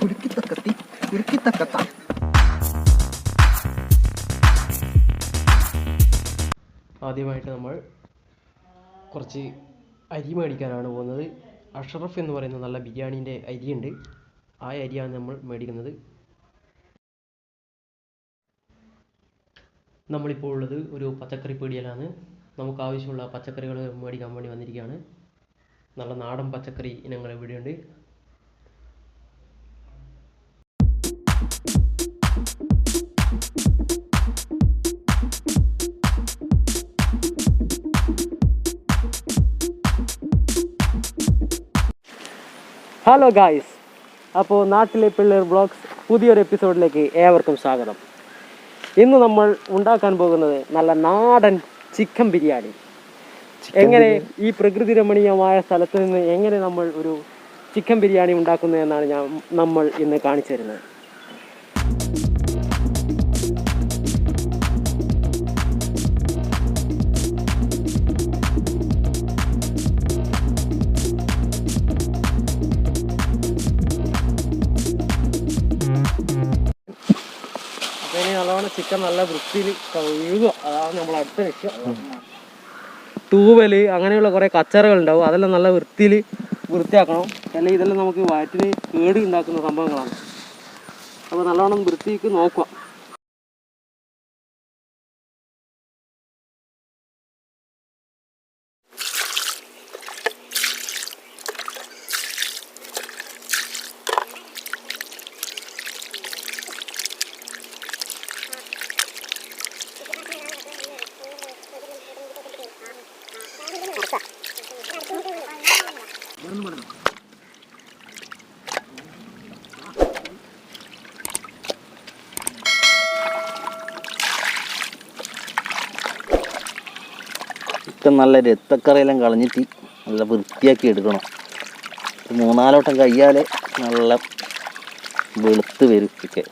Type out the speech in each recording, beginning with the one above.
കുരുക്കിത്തക്കത്തി കുരുക്കിത്തക്കത്ത ആദ്യമായിട്ട് നമ്മൾ കുറച്ച് അരി മേടിക്കാനാണ് പോകുന്നത്. അഷറഫ് എന്ന് പറയുന്ന നല്ല ബിരിയാണീന്റെ അരിയുണ്ട്. ആ അരിയാണ് നമ്മൾ മേടിക്കുന്നത്. നമ്മളിപ്പോൾ ഉള്ളത് ഒരു പച്ചക്കറി പീടികയിലാണ്. നമുക്ക് ആവശ്യമുള്ള പച്ചക്കറികൾ മേടിക്കാൻ വേണ്ടി വന്നിരിക്കുകയാണ്. നല്ല നാടൻ പച്ചക്കറി ഇനങ്ങൾ ഇവിടെയുണ്ട്. ഹലോ ഗായ്സ് അപ്പോൾ നാട്ടിലെ പിള്ളേർ ബ്ലോഗ്സ് പുതിയൊരു എപ്പിസോഡിലേക്ക് ഏവർക്കും സ്വാഗതം. ഇന്ന് നമ്മൾ ഉണ്ടാക്കാൻ പോകുന്നത് നല്ല നാടൻ ചിക്കൻ ബിരിയാണി. എങ്ങനെ ഈ പ്രകൃതി രമണീയമായ സ്ഥലത്ത് നിന്ന് എങ്ങനെ നമ്മൾ ഒരു ചിക്കൻ ബിരിയാണി ഉണ്ടാക്കുന്നത് എന്നാണ് ഞാൻ നമ്മൾ ഇന്ന് കാണിച്ചു തരുന്നത്. ചിക്കൻ നല്ല വൃത്തിയിൽ കഴുകുക. അതാണ് നമ്മൾ അടുത്ത ലക്ഷ്യം. തൂവൽ അങ്ങനെയുള്ള കുറേ കച്ചറകൾ ഉണ്ടാവും. അതെല്ലാം നല്ല വൃത്തിയിൽ വൃത്തിയാക്കണം. അല്ലെങ്കിൽ ഇതെല്ലാം നമുക്ക് വയറ്റിന് കേട് ഉണ്ടാക്കുന്ന സംഭവങ്ങളാണ്. അപ്പോൾ നല്ലവണ്ണം വൃത്തിക്ക് നോക്കുക. ചിക്കൻ നല്ല രക്തക്കറയെല്ലാം കളഞ്ഞിട്ട് നല്ല വൃത്തിയാക്കി എടുക്കണം. മൂന്നാലോട്ടം കഴിയാലേ നല്ല വെളുത്ത് വരും ഒക്കെ.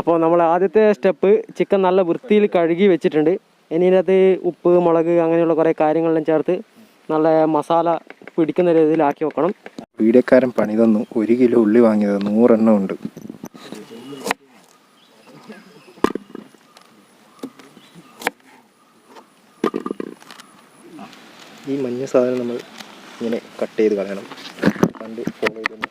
അപ്പോൾ നമ്മൾ ആദ്യത്തെ സ്റ്റെപ്പ് ചിക്കൻ നല്ല വൃത്തിയിൽ കഴുകി വെച്ചിട്ടുണ്ട്. ഇനി ഇതിനകത്ത് ഉപ്പ് മുളക് അങ്ങനെയുള്ള കുറേ കാര്യങ്ങളെല്ലാം ചേർത്ത് നല്ല മസാല പിടിക്കുന്ന രീതിയിലാക്കി വെക്കണം. വീഡിയോക്കാരൻ പണി തന്നു ഒരു കിലോ ഉള്ളി വാങ്ങിയത്. നൂറെണ്ണം ഉണ്ട്. ഈ മഞ്ഞ സാധനം നമ്മൾ ഇങ്ങനെ കട്ട് ചെയ്ത് കളയണം. പണ്ട് ഫോളോ ചെയ്ത്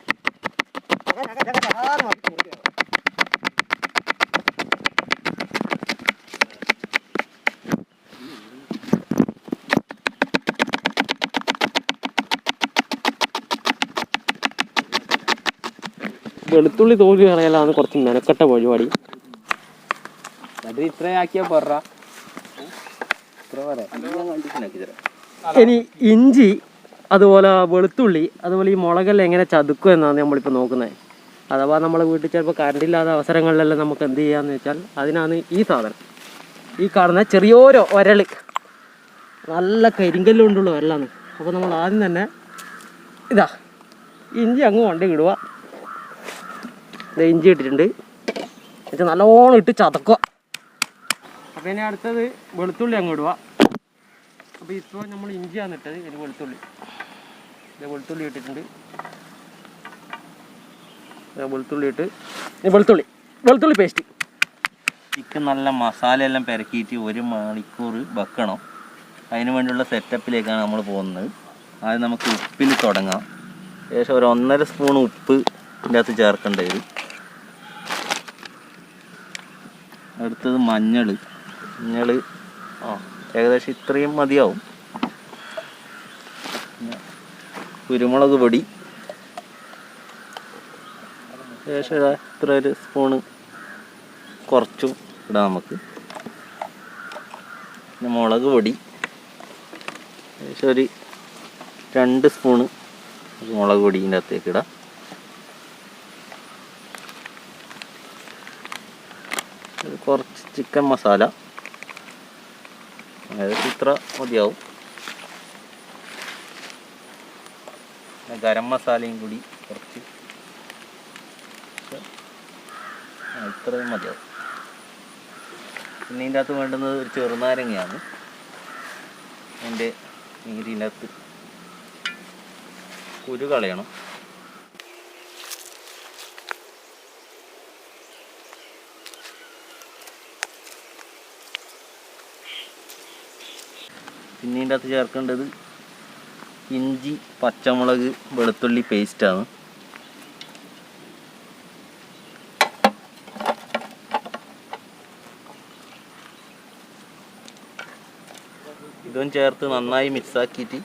വെളുത്തുള്ളി തോൽ കളയലാണ് കുറച്ച് മെനക്കെട്ട പരിപാടി. അത് ഇത്രയാക്കിയാ പറ ഇത്ര പറയാം ആക്കി തരാം ഇനി ഇഞ്ചി അതുപോലെ വെളുത്തുള്ളി അതുപോലെ ഈ മുളകെല്ലാം എങ്ങനെ ചതുക്കും എന്നാണ് നമ്മളിപ്പോൾ നോക്കുന്നത് അഥവാ നമ്മളെ വീട്ടിൽ ചിലപ്പോൾ കറണ്ട് ഇല്ലാത്ത അവസരങ്ങളിലെല്ലാം നമുക്ക് എന്ത് ചെയ്യാന്ന് വെച്ചാൽ അതിനാണ് ഈ സാധനം. ഈ കാണുന്ന ചെറിയോരോ ഒരൾ. നല്ല കരിങ്കല്ല് കൊണ്ടുള്ള ഒരലാണ് അപ്പോൾ നമ്മൾ ആദ്യം തന്നെ ഇതാ ഇഞ്ചി അങ്ങ് കൊണ്ട് ഇടുക ഇത് ഇഞ്ചി ഇട്ടിട്ടുണ്ട്. എന്നിട്ട് നല്ലോണം ഇട്ട് ചതക്കുക. അപ്പം ഇനി അടുത്തത് വെളുത്തുള്ളി അങ്ങ് ഇടുക. അപ്പോൾ ഇപ്പോൾ നമ്മൾ ഇഞ്ചിയാണ് ഇട്ടത് ഇതിന് വെളുത്തുള്ളി. ഇത് വെളുത്തുള്ളി ഇട്ടിട്ടുണ്ട്. വെളുത്തുള്ളി ഇട്ട് വെളുത്തുള്ളി വെളുത്തുള്ളി പേസ്റ്റ് ചിക്കൻ നല്ല മസാല എല്ലാം പെരക്കിയിട്ട് ഒരു മണിക്കൂർ വെക്കണം. അതിന് വേണ്ടിയുള്ള സെറ്റപ്പിലേക്കാണ് നമ്മൾ പോകുന്നത്. ആദ്യം നമുക്ക് ഉപ്പിൽ തുടങ്ങാം. ഏകദേശം ഒരു ഒന്നര സ്പൂൺ ഉപ്പ് ഇതിന്റെ അകത്ത് ചേർക്കേണ്ടി വരും. അടുത്തത് മഞ്ഞൾ. മഞ്ഞൾ ആ ഏകദേശം ഇത്രയും മതിയാവും. കുരുമുളക് പൊടി. ഏകദേശം ഇതാ ഇത്ര ഒരു സ്പൂണ് കുറച്ചും ഇടാം നമുക്ക്. പിന്നെ മുളക് പൊടി. ഏകദേശം ഒരു രണ്ട് സ്പൂണ് മുളക് പൊടിന്റെ അകത്തേക്ക് ഇടാം. കുറച്ച് ചിക്കൻ മസാല ഏകദേശം ഇത്ര മതിയാവും. ഗരം മസാലയും കൂടി കുറച്ച്. ഇത്രയും മതിയാവും. പിന്നെ ഇതിന്റെ അകത്ത് വേണ്ടുന്നത് ഒരു ചെറുനാരങ്ങയാണ്. അതിന്റെ നീരിനകത്ത് കുരു കളയണം. പിന്നെ ഇതിന്റെ അകത്ത് ചേർക്കേണ്ടത് ഇഞ്ചി പച്ചമുളക് വെളുത്തുള്ളി പേസ്റ്റാണ് ഇതും ചേർത്ത് നന്നായി മിക്സാക്കിയിട്ട്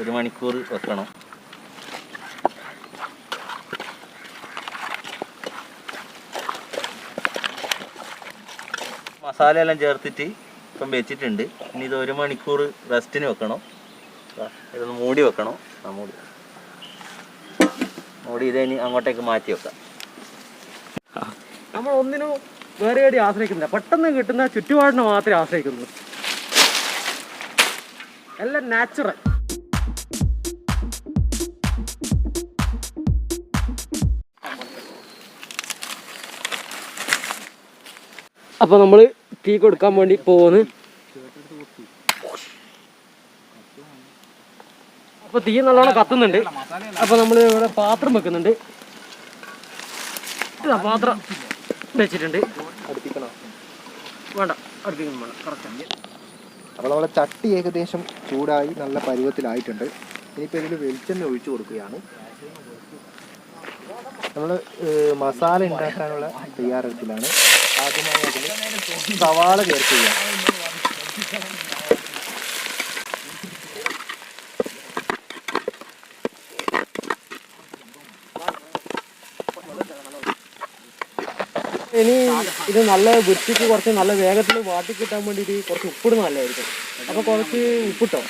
ഒരു മണിക്കൂർ വെക്കണം. മസാല എല്ലാം ചേർത്തിട്ട് ഇപ്പം വെച്ചിട്ടുണ്ട്. ഇനി ഇത് ഒരു മണിക്കൂർ റെസ്റ്റിന് വെക്കണം. ഇതൊന്ന് മൂടി വെക്കണം. ആ മൂടി. മൂടി ഇത് ഇനി അങ്ങോട്ടേക്ക് മാറ്റി വെക്കാം. നമ്മൾ ഒന്നിനും വേറെ എവിടെയും ആശ്രയിക്കുന്നില്ല. പെട്ടെന്ന് കിട്ടുന്ന ചുറ്റുപാടിനെ മാത്രമേ ആശ്രയിക്കുന്നു എല്ലാം നാച്ചുറൽ അപ്പോൾ നമ്മൾ തീ കൊടുക്കാൻ വേണ്ടി പോന്ന് അപ്പൊ തീ നല്ലോണം കത്തുന്നുണ്ട്. അപ്പൊ നമ്മൾ ഇവിടെ പാത്രം വെക്കുന്നുണ്ട്. പാത്രം വെച്ചിട്ടുണ്ട്. വേണ്ട അടുപ്പിക്കണം വേണ്ട അപ്പോൾ നമ്മളെ ചട്ടി ഏകദേശം ചൂടായി നല്ല പരുവത്തിലായിട്ടുണ്ട്. ഇനിയിപ്പോൾ ഇതിൽ വെളിച്ചെണ്ണ ഒഴിച്ചു കൊടുക്കുകയാണ്. നമ്മൾ മസാല ഉണ്ടാക്കാനുള്ള തയ്യാറെടുപ്പിലാണ്. സവാള ചേർക്കുകയാണ് ഇനി ഇത് നല്ല വൃത്തിക്ക് കുറച്ച് നല്ല വേഗത്തിൽ വാട്ടി കിട്ടാൻ വേണ്ടിയിട്ട് കുറച്ച് ഉപ്പിടുന്ന നല്ലതായിരിക്കും അപ്പോൾ കുറച്ച് ഉപ്പിട്ടോ?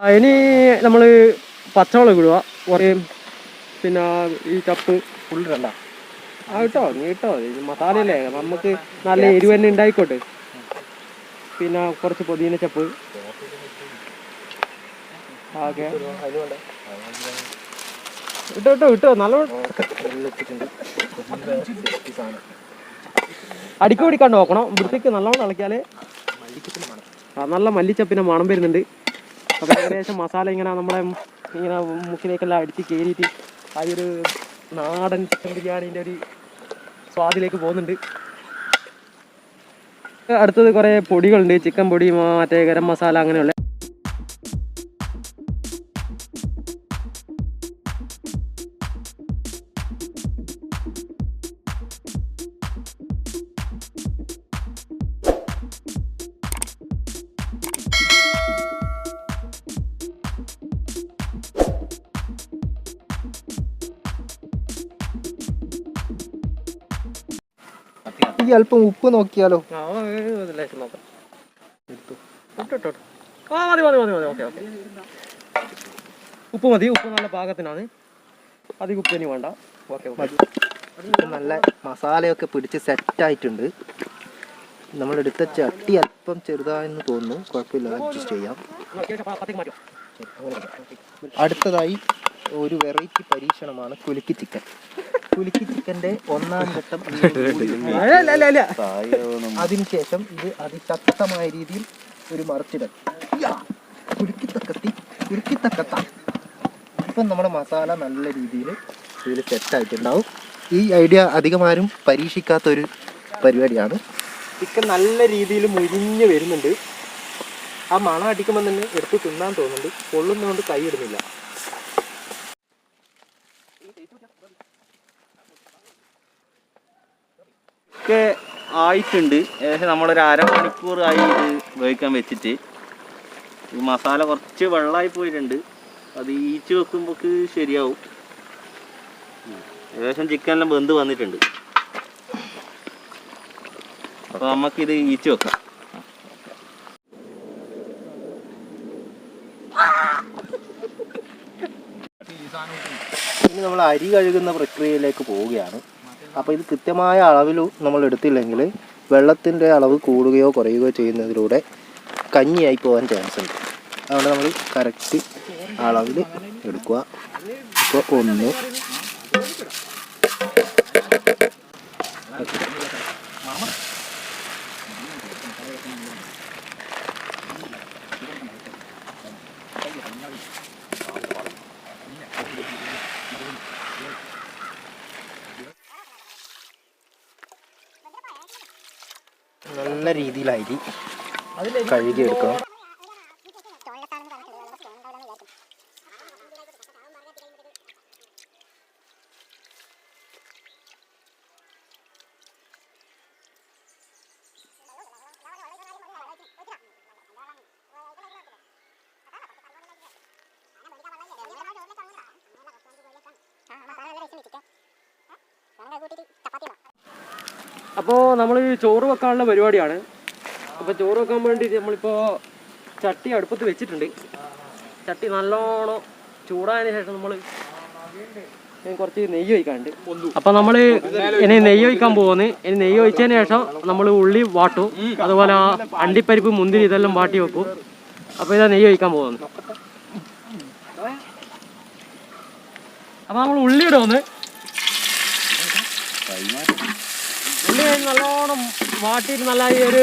ഇനി നമ്മൾ പച്ചമുളക് ഇടുക. കുറേ പിന്നെ ഈ ചപ്പ്. ഉള്ളിടണ്ട. ആ കേട്ടോ നീ കേട്ടോ മസാലയല്ലേ? നമുക്ക് നല്ല എരിവ് തന്നെ ഉണ്ടായിക്കോട്ടെ. പിന്നെ കുറച്ച് പൊതിയ ചപ്പ്. ഓക്കെ. അതിന് ഇട്ടോ ഇട്ടോ ഇട്ടോ. നല്ല അടിക്ക് നോക്കണം. വൃത്തിക്ക് നല്ലോണം ഇളക്കിയാലേ ആ നല്ല മല്ലിച്ചപ്പിനെ മണം വരുന്നുണ്ട്. അപ്പോൾ ഏകദേശം മസാല ഇങ്ങനെ നമ്മളെ ഇങ്ങനെ മുക്കിലേക്കെല്ലാം അടിച്ച് കയറിയിട്ട് ആ ഒരു നാടൻ ചിക്കൻ ബിരിയാണീന്റെ ഒരു സ്വാദിലേക്ക് പോകുന്നുണ്ട്. അടുത്തത് കുറേ പൊടികളുണ്ട്. ചിക്കൻ പൊടി മറ്റേ ഗരം മസാല അങ്ങനെയുള്ള മതി ഉപ്പ് നോക്കിയാലോ? ഉപ്പ്. മതി ഉപ്പ് നല്ല പാകത്തിനാണ്. അധികം ഉപ്പ് ഇനി വേണ്ട. ഓക്കെ നല്ല മസാലയൊക്കെ പിടിച്ച് സെറ്റായിട്ടുണ്ട്. നമ്മളെടുത്ത ചട്ടി അല്പം ചെറുതായെന്ന് തോന്നുന്നു. കുഴപ്പമില്ല. അഡ്ജസ്റ്റ് ചെയ്യാം. അടുത്തതായി ഒരു വെറൈറ്റി പരീക്ഷണമാണ് കുലുക്കി ചിക്കൻ. കുലുക്കി ചിക്കന്റെ ഒന്നാം ഘട്ടം അതിനുശേഷം ഇത് അതിശക്തമായ രീതിയിൽ ഒരു മറിച്ചിടൽ! കുലുക്കിത്തക്കത്തി കുലുക്കിത്തക്കത്ത. ഇപ്പം നമ്മുടെ മസാല നല്ല രീതിയിൽ ഇതിൽ സെറ്റായിട്ടുണ്ടാവും ഈ ഐഡിയ അധികമാരും പരീക്ഷിക്കാത്തൊരു പരിപാടിയാണ്. ചിക്കൻ നല്ല രീതിയിൽ മുരിഞ്ഞ് വരുന്നുണ്ട്. ആ മണം അടിക്കുമ്പോൾ തന്നെ എടുത്ത് തിന്നാൻ തോന്നുന്നുണ്ട്. പൊള്ളുന്നതുകൊണ്ട് കൈ ഇടുന്നില്ല. ഒക്കെ ആയിട്ടുണ്ട്. ഏകദേശം നമ്മളൊരു അരമണിക്കൂർ ആയി ഇത് വേവിക്കാൻ വെച്ചിട്ട്. ഈ മസാല കുറച്ച് വെള്ളമായി പോയിട്ടുണ്ട്. അത് ഈച്ച് വെക്കുമ്പോൾ ശരിയാവും. ഏകദേശം ചിക്കനെല്ലാം വെന്ത് വന്നിട്ടുണ്ട്. അപ്പോൾ നമുക്കിത് ഈച്ച് വെക്കാം. ഇനി നമ്മൾ അരി കഴുകുന്ന പ്രക്രിയയിലേക്ക് പോവുകയാണ്. അപ്പോൾ ഇത് കൃത്യമായ അളവിൽ നമ്മൾ എടുത്തില്ലെങ്കിൽ വെള്ളത്തിന്റെ അളവ് കൂടുകയോ കുറയുകയോ ചെയ്യുന്നതിലൂടെ കഞ്ഞിയായി പോകാൻ ചാൻസ് ഉണ്ട്. അതുകൊണ്ട് നമ്മൾ കറക്റ്റ് അളവിൽ എടുക്കുക. ഇപ്പോൾ ഒന്ന് നല്ല അരി കഴുകി എടുക്കണം. അപ്പോൾ നമ്മൾ ചോറ് വെക്കാനുള്ള പരിപാടിയാണ്. അപ്പോൾ ചോറ് വെക്കാൻ വേണ്ടി നമ്മളിപ്പോൾ ചട്ടി അടുപ്പത്ത് വെച്ചിട്ടുണ്ട്. ചട്ടി നല്ലോണം ചൂടായതിന് ശേഷം നമ്മൾ കുറച്ച് നെയ്യ് ഒഴിക്കാണ്ട് അപ്പൊ നമ്മൾ ഇനി നെയ്യ് ഒഴിക്കാൻ പോകുന്നു ഇനി നെയ്യ് ഒഴിച്ചതിന് ശേഷം നമ്മൾ ഉള്ളി വാട്ടും. അതുപോലെ ആ അണ്ടിപ്പരിപ്പ് മുന്തിരി ഇതെല്ലാം വാട്ടി വെക്കും. അപ്പോൾ ഇതാ നെയ്യ് ഒഴിക്കാൻ പോകുന്നു അപ്പൊ നമ്മൾ ഉള്ളി ഇടുമെന്ന് ഉള്ളി നല്ലോണം വാട്ടിയിട്ട് നല്ല ഈ ഒരു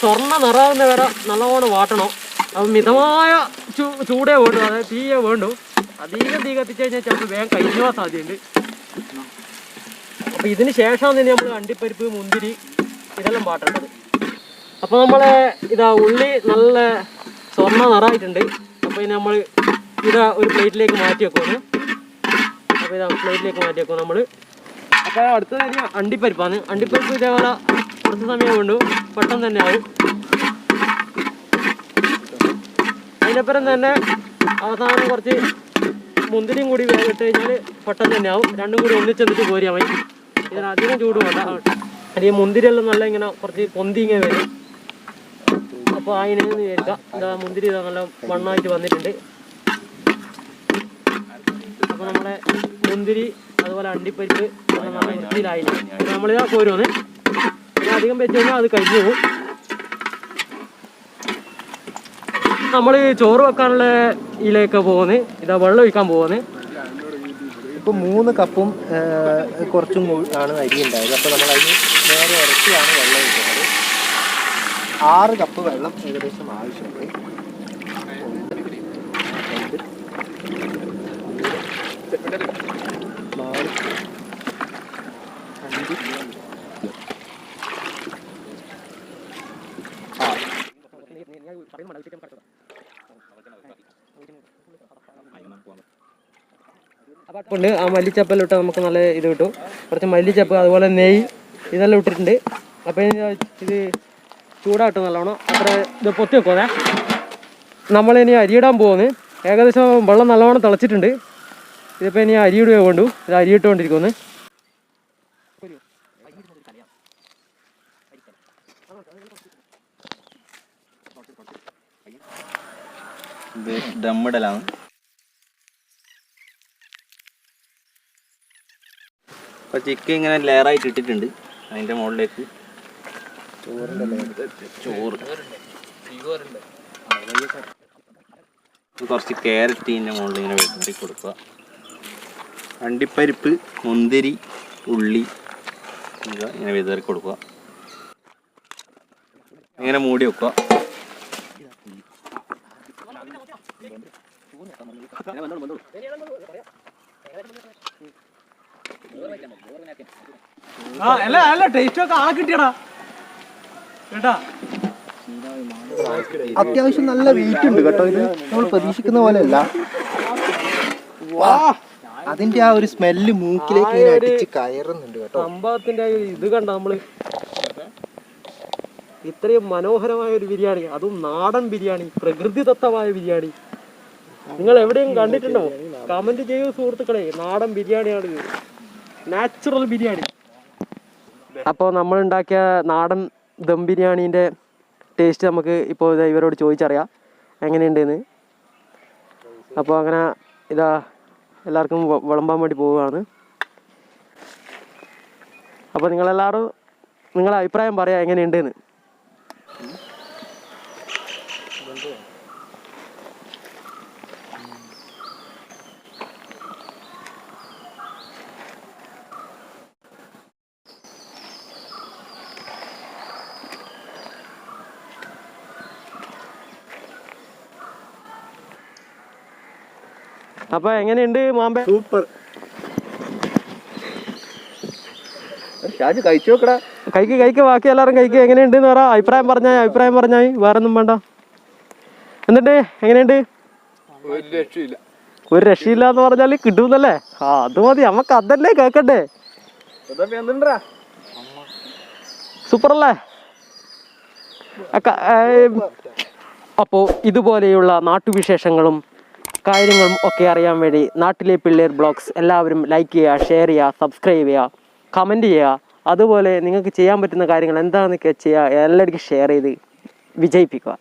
സ്വർണ നിറാവുന്ന വരെ നല്ലോണം വാട്ടണം. അപ്പം മിതമായ ചൂ ചൂടേ വേണ്ടു. അതായത് തീയെ വേണ്ടു. അധികം തീ കത്തിച്ച് കഴിഞ്ഞാൽ ചിലപ്പോൾ വേഗം കഴിഞ്ഞാൽ സാധ്യതയുണ്ട്. അപ്പം ഇതിന് ശേഷമാണ് ഇനി നമ്മൾ അണ്ടിപ്പരിപ്പ് മുന്തിരി ഇതെല്ലാം വാട്ടേണ്ടത്. അപ്പോൾ നമ്മളെ ഇതാ ഉള്ളി നല്ല സ്വർണ നിറായിട്ടുണ്ട്. അപ്പോൾ ഇനി നമ്മൾ ഇതാ ഒരു പ്ലേറ്റിലേക്ക് മാറ്റി വെക്കുവാണ്. അപ്പോൾ ഇതാ പ്ലേറ്റിലേക്ക് മാറ്റി വെക്കും നമ്മൾ അപ്പോൾ അടുത്തത് അണ്ടിപ്പരിപ്പാണ്. അണ്ടിപ്പരിപ്പ് ഇതേപോലെ കുറച്ച് സമയം കൊണ്ട് പെട്ടെന്ന് തന്നെ ആവും. അതിനപ്പുറം തന്നെ അവസാനം കുറച്ച് മുന്തിരിയും കൂടി വേഗിട്ട് കഴിഞ്ഞാൽ പെട്ടെന്ന് തന്നെ ആവും. രണ്ടും കൂടി ഒന്നിച്ചെന്നിട്ട് കോരിയാൽ മതി ഇതിന് അധികം ചൂട് വേണ്ട. അല്ലെങ്കിൽ മുന്തിരിയെല്ലാം നല്ല ഇങ്ങനെ കുറച്ച് പൊന്തി ഇങ്ങനെ വരും. അപ്പോൾ അതിനെ വിചാരിക്കാം ഇതാ മുന്തിരി നല്ല മണ്ണായിട്ട് വന്നിട്ടുണ്ട്. അപ്പോൾ നമ്മുടെ മുന്തിരി അതുപോലെ അണ്ടിപ്പരിപ്പ് നമ്മളിതാ കോരുവന്ന് പിന്നെ അധികം വെച്ച് കഴിഞ്ഞാൽ അത് കഴിഞ്ഞു പോകും. നമ്മൾ ചോറ് വെക്കാനുള്ള ഇതിലേക്ക് പോകുന്നത് ഇതാ വെള്ളം ഒഴിക്കാൻ പോകുന്നത് ഇപ്പോൾ മൂന്ന് കപ്പും കുറച്ചും ആണ് അരി ഉണ്ടായത്. അപ്പോൾ നമ്മൾ അതിന് നേരെ ഇറച്ചിയാണ് വെള്ളം ഒഴിക്കുന്നത്. ആറ് കപ്പ് വെള്ളം ഏകദേശം ആവശ്യമുണ്ട്. ഒന്ന്, രണ്ട്, മൂന്ന്, നാല് നമുക്ക് അപ്പുണ്ട് ആ മല്ലിച്ചപ്പെല്ലാം ഇട്ട് നമുക്ക് നല്ല ഇത് കിട്ടും. കുറച്ച് മല്ലിച്ചപ്പ് അതുപോലെ നെയ് ഇതെല്ലാം ഇട്ടിട്ടുണ്ട്. അപ്പോൾ ഇത് ചൂടായിട്ട് നല്ലോണം അത്ര ഇത് പൊത്തി വെക്കോതെ നമ്മളിനി അരിയിടാൻ പോകുന്നു ഏകദേശം വെള്ളം നല്ലോണം തിളച്ചിട്ടുണ്ട്. ഇതിപ്പോൾ ഇനി അരി ഇടുക കൊണ്ടു. ഇത് അരി ഇത് ഡമ്മിടലാണ് ചിക്കൻ ഇങ്ങനെ ലെയറായിട്ട് ഇട്ടിട്ടുണ്ട് അതിന്റെ മുകളിലേക്ക്. ചോറ്. കുറച്ച് ക്യാരറ്റ് ഇതിന്റെ മുകളിൽ ഇങ്ങനെ വെട്ടി കൊടുക്കുക. അണ്ടിപ്പരിപ്പ് മുന്തിരി ഉള്ളി ഇങ്ങനെ വിതറി കൊടുക്കുക. ഇങ്ങനെ മൂടി വെക്കുക. ആ അല്ല അല്ല ടേസ്റ്റ് ഒക്കെ ആളെ കിട്ടിയടാ. കേട്ടാ? അത്യാവശ്യം നല്ല വെയിറ്റ് ഉണ്ട് കേട്ടോ. ഇത് നമ്മൾ പ്രതീക്ഷിക്കുന്ന പോലെ അല്ല അതിന്റെ ആ ഒരു സ്മെല്ല് മൂക്കിലേക്ക് ഇങ്ങനെ അടിച്ച് കയറുന്നുണ്ട് കേട്ടോ. സംഭവത്തിന്റെ ഇത് കണ്ട നമ്മൾ? ഇത്രയും മനോഹരമായ ഒരു ബിരിയാണി. അതും നാടൻ ബിരിയാണി പ്രകൃതിദത്തമായ ബിരിയാണി. നിങ്ങൾ എവിടെയും കണ്ടിട്ടുണ്ടോ? കമന്റ് ചെയ്യൂ സുഹൃത്തുക്കളെ. നാടൻ ബിരിയാണിയാണ് നാച്ചുറൽ ബിരിയാണി. അപ്പോൾ നമ്മൾ ഉണ്ടാക്കിയ നാടൻ ദം ബിരിയാണീന്റെ ടേസ്റ്റ് നമുക്ക് ഇപ്പോൾ ഇവരോട് ചോദിച്ചറിയാം. എങ്ങനെയുണ്ടെന്ന്? അപ്പോൾ അങ്ങനെ ഇതാ എല്ലാവർക്കും വിളമ്പാൻ വേണ്ടി പോവുകയാണ്. അപ്പോൾ നിങ്ങളെല്ലാവരും നിങ്ങളെ അഭിപ്രായം പറയാം എങ്ങനെയുണ്ടെന്ന്. അപ്പൊ എങ്ങനെയുണ്ട് മാമ്പ? സൂപ്പർ. ഷാജ് കഴിച്ചു നോക്കടാ. കൈക്ക് കൈക്ക് ബാക്കി എല്ലാവരും കൈക്ക് എങ്ങനെയുണ്ട് എന്ന് പറ. അഭിപ്രായം പറഞ്ഞാൽ അഭിപ്രായം പറഞ്ഞാൽ വേറെ ഒന്നും വേണ്ട. എന്നിട്ട് എങ്ങനെയുണ്ട്? ഒരു രക്ഷയില്ല. എന്ന് പറഞ്ഞാൽ കിട്ടുന്നല്ലേ? ആ അത് മതി. നമുക്ക് അതല്ലേ കേക്കട്ടെ സൂപ്പർ. അല്ലേ അപ്പോൾ ഇതുപോലെയുള്ള നാട്ടുവിശേഷങ്ങളും കാര്യങ്ങളും ഒക്കെ അറിയാൻ വേണ്ടി നാട്ടിലെ പിള്ളേർ ബ്ലോഗ്സ് എല്ലാവരും ലൈക്ക് ചെയ്യുക ഷെയർ ചെയ്യുക സബ്സ്ക്രൈബ് ചെയ്യുക കമന്റ് ചെയ്യുക. അതുപോലെ നിങ്ങൾക്ക് ചെയ്യാൻ പറ്റുന്ന കാര്യങ്ങൾ എന്താണെന്നൊക്കെ ചെയ്യുക എല്ലാവർക്കും ഷെയർ ചെയ്ത് വിജയിപ്പിക്കുക.